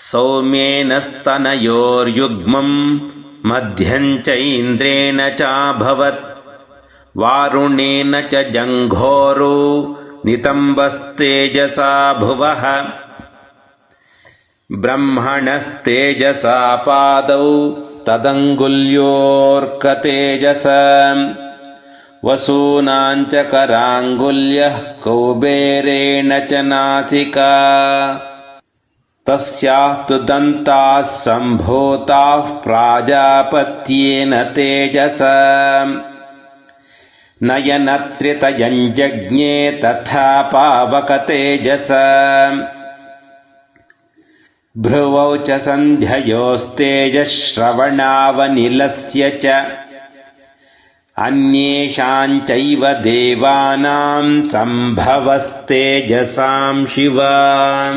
सौम्येन स्तनयोर्युग्मम् मध्यम् च इन्द्रेण चाभवत्। वारुणेन च जङ्घोरो नितम्बस्तेजसा भुवः। ब्रह्मणस्तेजसा पादौ तदङ्गुल्योऽर्कतेजस वसूनाम् च कराङ्गुल्यः कौबेरेण च नासिका तस्याः तु दन्ताः सम्भूताः प्राजापत्येन तेजस। नयनत्रितयञ्जज्ञे तथा पावकतेजस। भ्रुवौ च सन्ध्ययोस्तेजश्रवणावनिलस्य च। अन्येषाम् चैव देवानाम् सम्भवस्तेजसाम् शिवा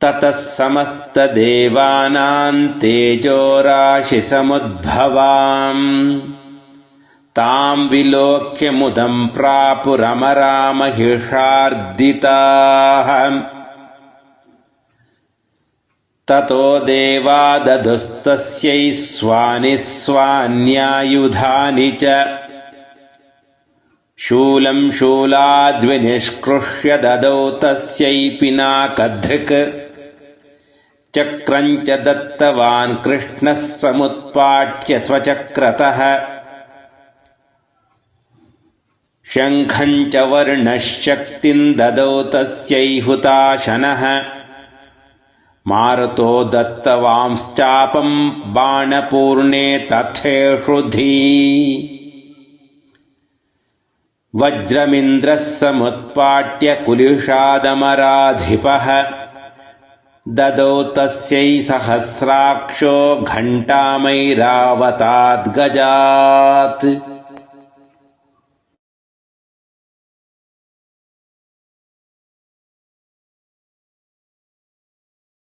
ततः समस्तदेवानाम् तेजोराशिसमुद्भवाम्। ताम् विलोक्यमुदम् प्रापुरमरामहिषार्दिताः। ततो देवा ददुस्तस्यै स्वानिस्वान्यायुधानि च। शूलम् शूलाद्विनिष्कृष्य ददौ तस्यै पिनाकधृक् चक्रम् च दत्तवान् कृष्णः समुत्पाट्य स्वचक्रतः। शङ्खम् च वर्णः शक्तिम् ददौ तस्यै हुताशनः। मारुतो दत्तवांश्चापम् बाणपूर्णे तथेषुधी। वज्रमिन्द्रः समुत्पाट्य कुलिशादमराधिपः ददौ तस्यै सहस्राक्षो घण्टामैरावताद्गजात्